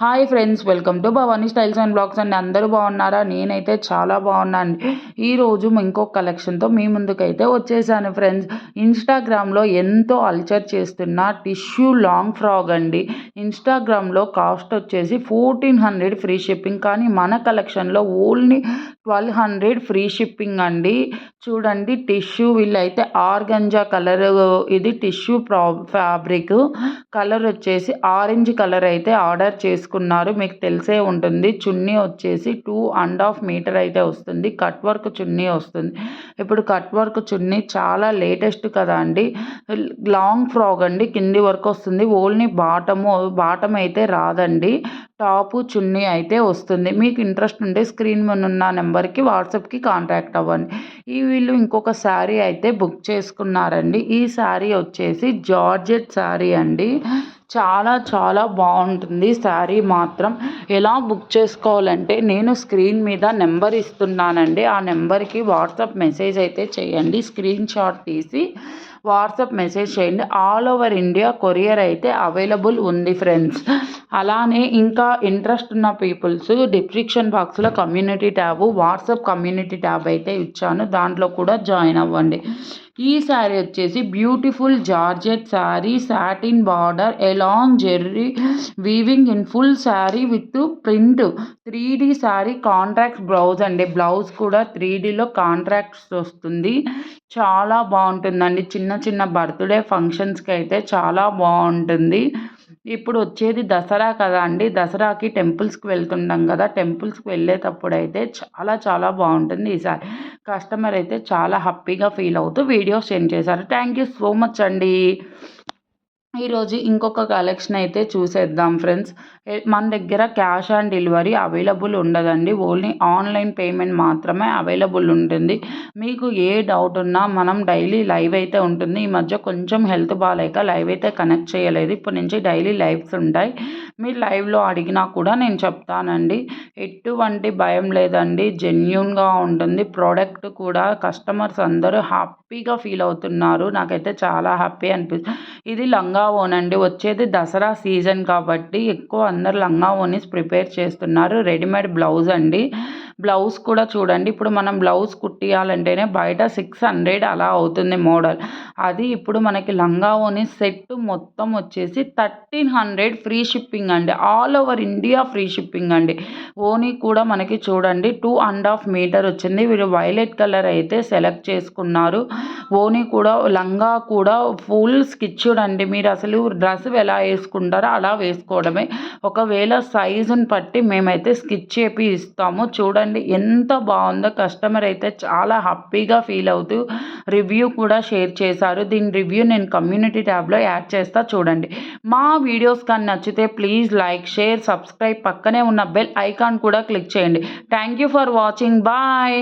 Hi friends welcome to Bhavani styles and vlogs అండి. అందరూ బాగున్నారా? నేనైతే చాలా బాగున్నాను ఈరోజు ఇంకొక కలెక్షన్తో మీ ముందుకైతే వచ్చేసాను ఫ్రెండ్స్ ఇన్స్టాగ్రామ్లో ఎంతో అల్చర్ చేస్తున్న టిష్యూ లాంగ్ ఫ్రాక్ అండి. ఇన్స్టాగ్రామ్లో కాస్ట్ వచ్చేసి ఫోర్టీన్ హండ్రెడ్ ఫ్రీ షిప్పింగ్ కానీ మన కలెక్షన్లో only twelve hundred free shipping అండి. చూడండి టిష్యూ వీళ్ళైతే ఆర్గంజా కలర్ ఇది టిష్యూ ప్రా ఫ్యాబ్రిక్ కలర్ వచ్చేసి ఆరెంజ్ కలర్ అయితే ఆర్డర్ తీసుకున్నారు. మీకు తెలిసే ఉంటుంది. చున్నీ వచ్చేసి టూ అండ్ హాఫ్ మీటర్ అయితే వస్తుంది. కట్ వర్క్ చున్నీ వస్తుంది. ఇప్పుడు కట్ వర్క్ చున్నీ చాలా లేటెస్ట్ కదా అండి. లాంగ్ ఫ్రాక్ అండి. కింది వరకు వస్తుంది. ఓన్లీ బాటము బాటం అయితే రాదండి. టాపు చున్నీ అయితే వస్తుంది. మీకు ఇంట్రెస్ట్ ఉంటే స్క్రీన్ మీద ఉన్న నెంబర్కి వాట్సాప్కి కాంటాక్ట్ అవ్వండి. ఈ వీళ్ళు ఇంకొక శారీ అయితే బుక్ చేసుకున్నారండి. ఈ శారీ వచ్చేసి జార్జెట్ శారీ అండి. చాలా చాలా బాగుంటుంది. శారీ మాత్రం ఎలా బుక్ చేసుకోవాలంటే నేను స్క్రీన్ మీద నెంబర్ ఇస్తున్నానండి. ఆ నెంబర్కి వాట్సాప్ మెసేజ్ అయితే చేయండి. స్క్రీన్ షాట్ తీసి వాట్సాప్ మెసేజ్ చేయండి. ఆల్ ఓవర్ ఇండియా కొరియర్ అయితే అవైలబుల్ ఉంది ఫ్రెండ్స్. అలానే ఇంకా ఇంట్రెస్ట్ ఉన్న పీపుల్స్ డిస్క్రిప్షన్ బాక్స్లో community tab WhatsApp community tab అయితే ఇచ్చాను. దాంట్లో కూడా జాయిన్ అవ్వండి. ఈ శారీ వచ్చేసి beautiful georgette saree satin border along zari weaving in full saree with print three D saree contrast blouse అండి. బ్లౌజ్ కూడా త్రీ డీలో కాంట్రాక్ట్స్ వస్తుంది. చాలా బాగుంటుందండి. చిన్న చిన్న బర్త్డే ఫంక్షన్స్కి అయితే చాలా బాగుంటుంది. ఇప్పుడు వచ్చేది దసరా కదా అండి. దసరాకి టెంపుల్స్కి వెళ్తుంటాం కదా. టెంపుల్స్కి వెళ్ళేటప్పుడు అయితే చాలా చాలా బాగుంటుంది ఈసారి. కస్టమర్ అయితే చాలా హ్యాపీగా ఫీల్ అవుతూ వీడియోస్ సెండ్ చేశారు. థ్యాంక్ యూ సో మచ్ అండి. ఈరోజు ఇంకొక కలెక్షన్ అయితే చూసేద్దాం ఫ్రెండ్స్ మన దగ్గర క్యాష్ ఆన్ డెలివరీ అవైలబుల్ ఉండదండి. ఓన్లీ ఆన్లైన్ పేమెంట్ మాత్రమే అవైలబుల్ ఉంటుంది. మీకు ఏ డౌట్ ఉన్నా మనం డైలీ లైవ్ అయితే ఉంటుంది. ఈ మధ్య కొంచెం హెల్త్ బాగాలేక లైవ్ అయితే కనెక్ట్ చేయలేదు. ఇప్పటి నుంచి డైలీ లైవ్స్ ఉంటాయి. మీరు లైవ్లో అడిగినా కూడా నేను చెప్తానండి. ఎటువంటి భయం లేదండి. జెన్యున్గా ఉంటుంది. ప్రోడక్ట్ కూడా కస్టమర్స్ అందరూ హ్యాపీగా ఫీల్ అవుతున్నారు. నాకైతే చాలా హ్యాపీ అనిపిస్తుంది. ఇది లంగా ఓనండి వచ్చేది దసరా సీజన్ కాబట్టి ఎక్కువ అందరు లంగా ఓనీస్ ప్రిపేర్ చేస్తున్నారు. రెడీమేడ్ బ్లౌజ్ అండి బ్లౌజ్ కూడా చూడండి. ఇప్పుడు మనం బ్లౌజ్ కుట్టియాలంటేనే బయట సిక్స్ హండ్రెడ్ అలా అవుతుంది మోడల్. అది ఇప్పుడు మనకి లంగా ఓని సెట్ మొత్తం వచ్చేసి థర్టీన్ హండ్రెడ్ ఫ్రీ షిప్పింగ్ అండి. All over India free shipping అండి. ఓనీ కూడా మనకి చూడండి. టూ అండ్ హాఫ్ మీటర్ వచ్చింది. వీరు వైలెట్ కలర్ అయితే సెలెక్ట్ చేసుకున్నారు. ఓనీ కూడా లంగా కూడా ఫుల్ స్కిచ్డ్ అండి. మీరు అసలు డ్రెస్ ఎలా వేసుకుంటారో అలా వేసుకోవడమే. ఒకవేళ సైజుని బట్టి మేమైతే స్కిచ్ చేపి ఇస్తాము చూడండి. చూడండి ఎంత బాగుందో కస్టమర్ అయితే చాలా హ్యాపీగా ఫీల్ అవుతూ రివ్యూ కూడా షేర్ చేశారు. దీని రివ్యూ నేను కమ్యూనిటీ ట్యాబ్లో యాడ్ చేస్తా చూడండి. మా వీడియోస్ కానీ నచ్చితే ప్లీజ్ లైక్ షేర్ సబ్స్క్రైబ్ పక్కనే ఉన్న బెల్ ఐకాన్ కూడా క్లిక్ చేయండి. Thank you for watching. Bye.